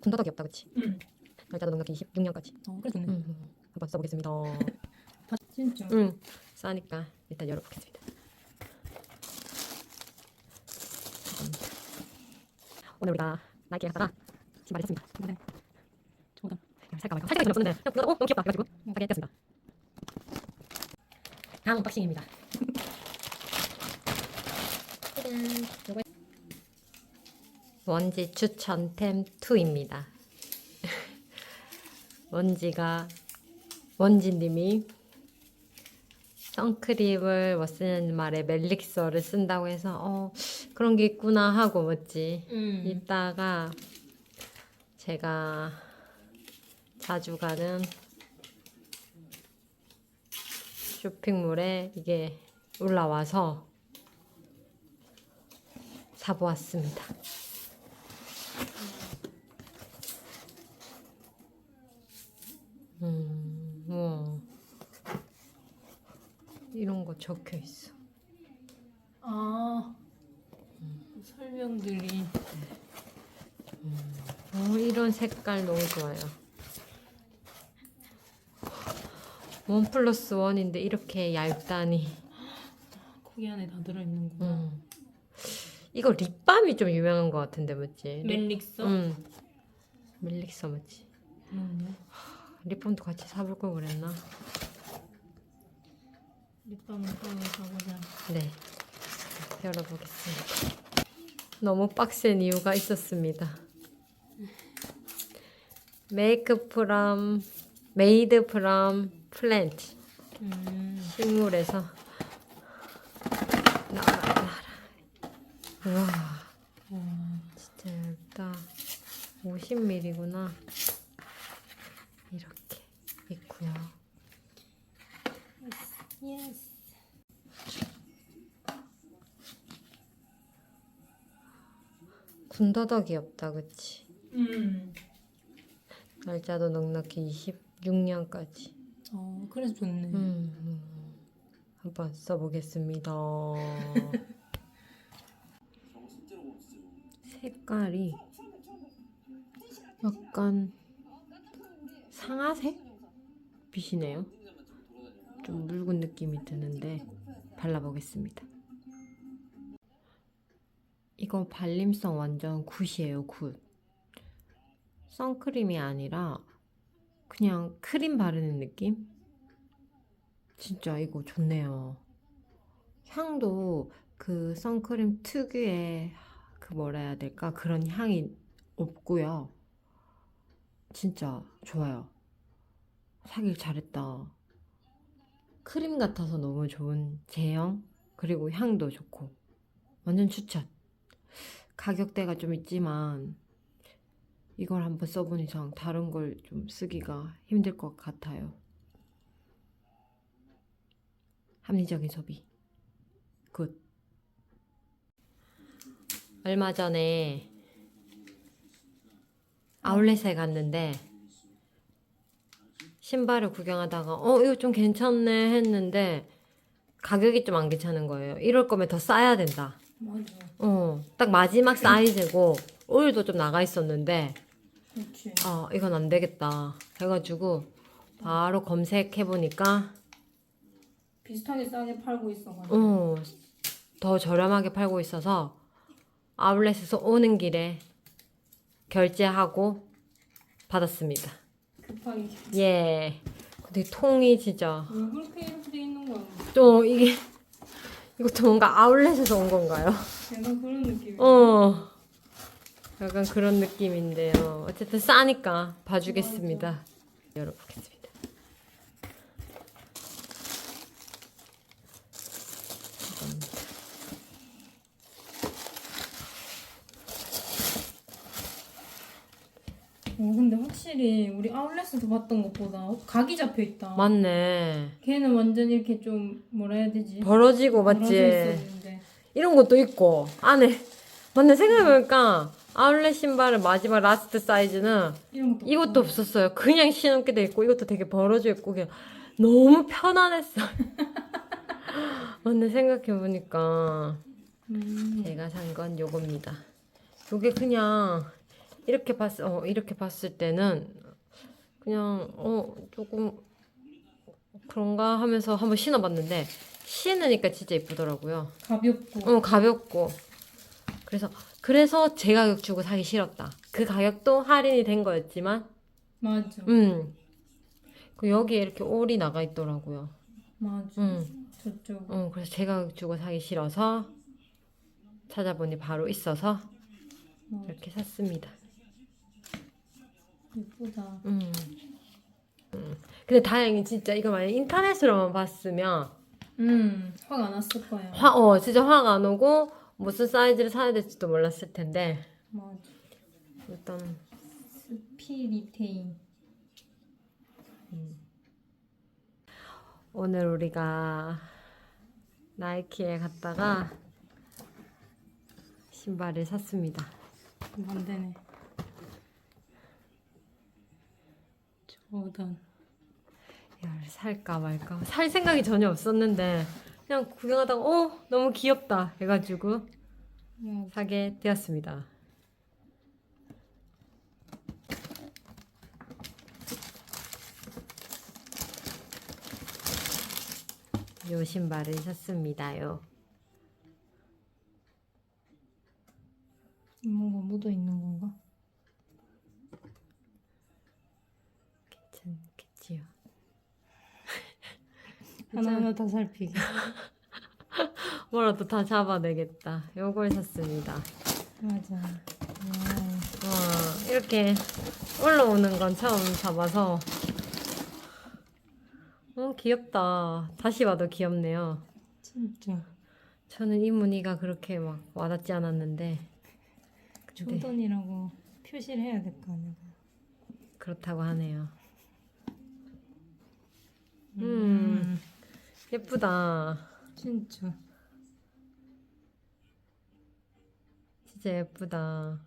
군더더기 없다 그치? 응. 날짜도 넉넉히 26년까지 어, 그래 좋네. 음, 음. 한번 써보겠습니다 다 진짜. 응 싸니까 일단 열어보겠습니다. 오늘 우리가 나이키 갔다가 신발을 샀습니다 그래. 좋다. 살까 말까 살짝 없었는데 그냥 보다가 어 너무 귀엽다 그래가지고 사게 됐습니다 다음 언박싱입니다 짜잔 요거 원지 추천템 2입니다 원지가 원지님이 선크림을 뭐 쓰는 말에 멜릭서를 쓴다고 해서 어 그런 게 있구나 하고 뭐지 음. 이따가 제가 자주 가는 쇼핑몰에 이게 올라와서 사보았습니다. 음, 우와. 이런 거 적혀 있어. 아. 설명들이 어, 이런 색깔 너무 좋아요. 원 플러스 원인데 이렇게 얇다니. 거기 안에 다 들어 있는구나. 음. 이거 립밤이 좀 유명한 것 같은데 맞지? 립, 멜릭서. 응. 멜릭서 맞지? 음. 립밤도 같이 사볼 걸 그랬나? 립밤을 따로 사보자. 네. 열어보겠습니다. 너무 빡센 이유가 있었습니다. 메이크 프롬 메이드 프롬 플랜트 음. 식물에서 나와라 우와 와. 진짜 얇다 50ml구나 이렇게 있고요 예스. 군더더기 없다 그치 음. 날짜도 넉넉히 26년까지 어, 그래서 좋네. 음, 한번 써보겠습니다 색깔이 약간 상아색 빛이네요 좀 묽은 느낌이 드는데 발라보겠습니다 이거 발림성 완전 굿이에요 굿 선크림이 아니라 그냥 크림 바르는 느낌? 진짜 이거 좋네요. 향도 그 선크림 특유의 그 뭐라 해야 될까? 그런 향이 없고요. 진짜 좋아요. 사길 잘했다. 크림 같아서 너무 좋은 제형, 그리고 향도 좋고. 완전 추천. 가격대가 좀 있지만, 이걸 한번 써본 이상 다른 걸 좀 쓰기가 힘들 것 같아요. 합리적인 소비. 굿. 얼마 전에 아울렛에 갔는데 신발을 구경하다가 어 이거 좀 괜찮네 했는데 가격이 좀 안 괜찮은 거예요. 이럴 거면 더 싸야 된다. 맞아. 어, 딱 마지막 사이즈고 오일도 좀 나가 있었는데 그렇지. 아, 이건 안 되겠다. 해가지고, 바로 검색해 보니까, 비슷하게 싸게 팔고 있어가지고. 어, 더 저렴하게 팔고 있어서, 아울렛에서 오는 길에 결제하고 받았습니다. 급하게. 예. 근데 통이 진짜, 왜 그렇게 이렇게 돼 있는 거야? 또 이게, 이것도 뭔가 아울렛에서 온 건가요? 약간 그런 느낌. 어. 약간 그런 느낌인데요. 어쨌든 싸니까 봐주겠습니다. 열어보겠습니다. 어, 근데 확실히 우리 아울렛에서 봤던 것보다 각이 잡혀 있다. 맞네. 걔는 완전 이렇게 좀 뭐라 해야 되지? 벌어지고 맞지? 있었는데. 이런 것도 있고 안에 맞네 생각해보니까 아울렛 신발의 마지막 라스트 사이즈는 것도 이것도 없고. 없었어요. 그냥 신음게 돼 있고 이것도 되게 벌어져 있고 그냥 너무 편안했어. 맞네 생각해보니까 음. 제가 산 건 요겁니다. 요게 그냥 이렇게 봤 어, 이렇게 봤을 때는 그냥 어 조금 그런가 하면서 한번 신어봤는데 신으니까 진짜 예쁘더라고요. 가볍고 어 가볍고 그래서 그래서 제 가격 주고 사기 싫었다. 그 가격도 할인이 된 거였지만 맞아 음. 그 여기에 이렇게 올이 나가 있더라고요. 맞아 음. 저쪽 어, 그래서 제 가격 주고 사기 싫어서 찾아보니 바로 있어서 맞아. 이렇게 샀습니다. 예쁘다 음. 음. 근데 다행히 진짜 이거 만약 인터넷으로만 봤으면 음 화가 안 왔을 거야 화, 어, 진짜 화가 안 오고 무슨 사이즈를 사야 될지도 몰랐을 텐데 맞아 일단 스피리테인 오늘 우리가 나이키에 갔다가 신발을 샀습니다. 안 되네 조던 야, 살까 말까 살 생각이 전혀 없었는데 그냥 구경하다가 어 너무 귀엽다 해가지고. 사게 되었습니다. 요 신발을 샀습니다요. 뭐가 묻어 있는 건가? 괜찮겠지요. 하나하나 다 살피기 뭐라도 다 잡아내겠다. 요걸 샀습니다. 맞아 와. 와, 이렇게 올라오는 건 처음 잡아서 어 귀엽다. 다시 봐도 귀엽네요. 진짜 저는 이 무늬가 그렇게 막 와닿지 않았는데 조던이라고 표시를 해야 될 거 아니야 그렇다고 하네요. 음. 예쁘다. 진짜 진짜 예쁘다.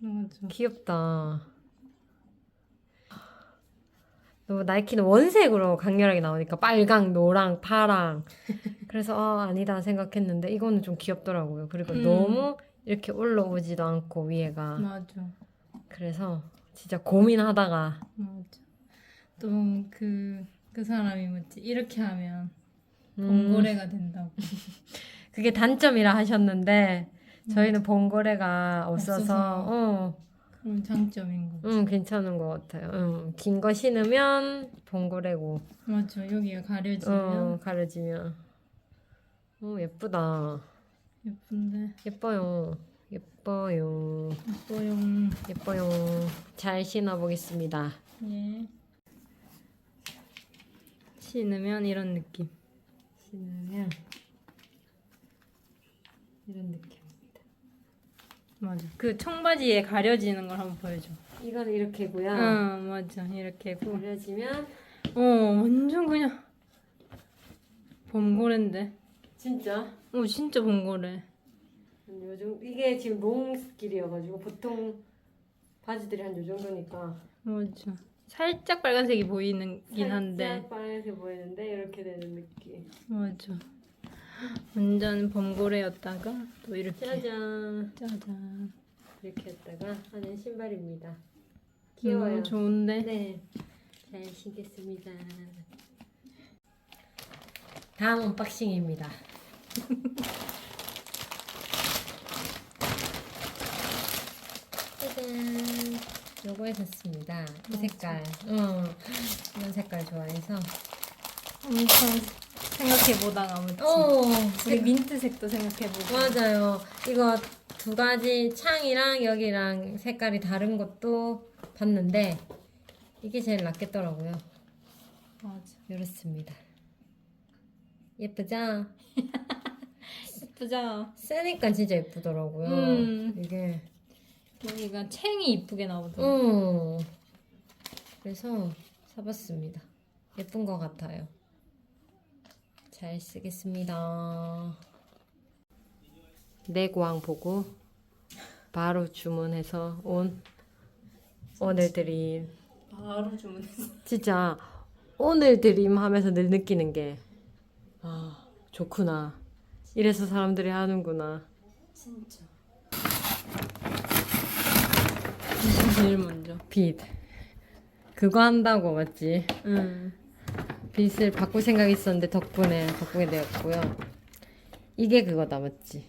맞아 귀엽다. 너무 나이키는 원색으로 강렬하게 나오니까 빨강, 노랑, 파랑. 그래서 아, 아니다 생각했는데 이거는 좀 귀엽더라고요. 그리고 음. 너무 이렇게 올라오지도 않고 위에가. 맞아 그래서 진짜 고민하다가 맞아 또그그 사람이 뭐지 이렇게 하면 음, 번거래가 된다고 그게 단점이라 하셨는데 저희는 번거래가 없어서 없어서. 어, 그런 장점인 거 음, 괜찮은 것 같아요. 음, 긴거 신으면 번거래고 맞아 여기가 가려지면 어, 가려지면 어, 예쁘다. 예쁜데 예뻐요. 예뻐요. 예뻐용 예뻐요. 잘 신어보겠습니다. 예 신으면 이런 느낌 신으면 이런 느낌입니다. 맞아. 그 청바지에 가려지는 걸 한번 보여줘. 이건 이렇게고요. 응 맞아. 이렇게고. 가려지면 어 완전 그냥 범고래인데. 진짜? 어 진짜 범고래. 요즘 이게 지금 롱 스킬이어가지고 보통 바지들이 한 요 정도니까. 맞아 살짝 빨간색이 보이는 긴 한데 살짝 빨간색 보이는데 이렇게 되는 느낌. 맞아 완전 범고래였다가 또 이렇게 짜잔 짜잔 이렇게 했다가 하는 신발입니다. 귀여워요. 음, 좋은데 네, 잘 신겠습니다. 다음 언박싱입니다. 짜잔, 요거에 샀습니다. 이 색깔, 어, 이런 색깔 좋아해서. 엄청 생각해보다가 아무튼 어, 우리 민트색도 생각해보고 맞아요. 이거 두 가지 창이랑 여기랑 색깔이 다른 것도 봤는데 이게 제일 낫겠더라고요. 맞아 이렇습니다. 예쁘죠? 예쁘죠? 쓰니까 진짜 예쁘더라고요. 음. 이게. 여기가 챙이 이쁘게 나오더라고 어. 그래서 사봤습니다. 예쁜 것 같아요. 잘 쓰겠습니다. 내고왕 보고 바로 주문해서 온 오늘 드림. 바로 주문했어 진짜 오늘 드림 하면서 늘 느끼는 게 아, 좋구나. 이래서 사람들이 하는구나. 진짜 제일 먼저. 빛. 그거 한다고 맞지? 응. 빛을 바꿀 생각이 있었는데 덕분에 바꾸게 되었고요. 이게 그거다 맞지?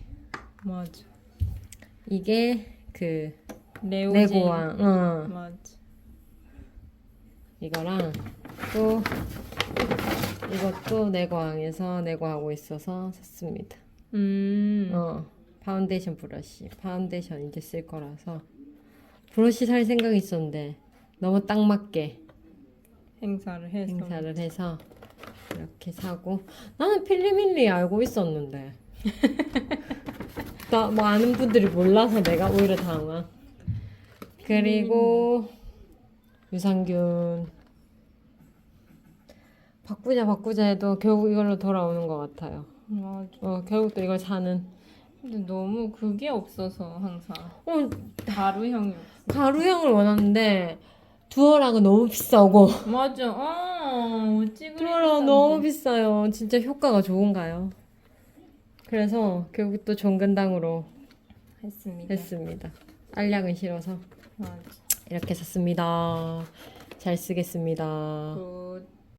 맞아. 이게 그 레오제. 레고왕. 어. 맞아. 이거랑 또 이것도 내고왕에서 내고하고 있어서 샀습니다. 음. 어 파운데이션 브러쉬 파운데이션 이제 쓸 거라서 브러쉬 살 생각이 있었는데 너무 딱 맞게 행사를 해서. 행사를 해서 이렇게 사고 나는 필리밀리 알고 있었는데. 나 뭐 아는 분들이 몰라서 내가 오히려 당황. 그리고 유산균. 바꾸자 바꾸자 해도 결국 이걸로 돌아오는 것 같아요. 맞아. 어 결국 또 이걸 사는. 근데 너무 그게 없어서 항상. 어 가루형이 없어. 가루형을 원하는데 두어랑은 너무 비싸고 맞아. 어? 두어랑 너무 비싸요 진짜 효과가 좋은가요? 그래서 결국 또 종근당으로 했습니다. 했습니다. 알약은 싫어서 맞아. 이렇게 샀습니다. 잘 쓰겠습니다. 굿.